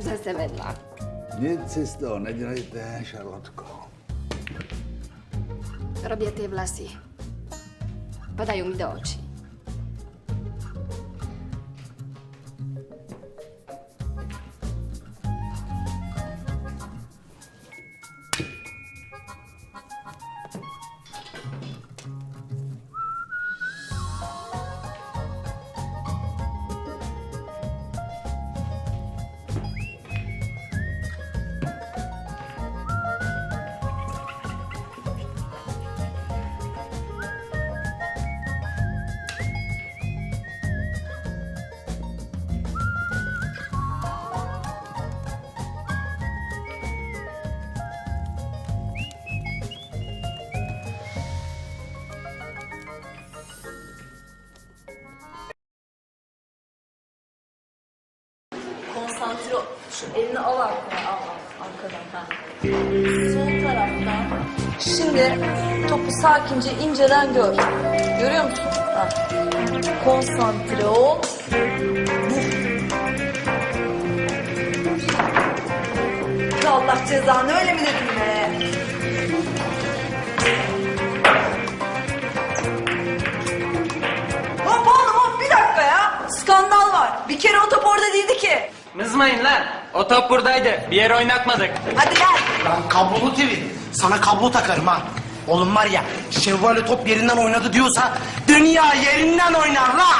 se se vedla. Nic si z toho nedělejte, Šarlotko. Robia tie vlasy. Padajú mi do očí. Şu elini al arkaya, al, al arkadan. Ha. Sol taraftan. Şimdi topu sakince inceden gör. Görüyor musun? Ha. Konsantre ol. Allah cezanı öyle mi dedim be? Ki. Mızmayın lan. O top buradaydı. Bir yere oynatmadık. Hadi gel. Lan kablolu TV. Sana kablo takarım ha. Oğlum var ya Şevval'e top yerinden oynadı diyorsa dünya yerinden oynar lan.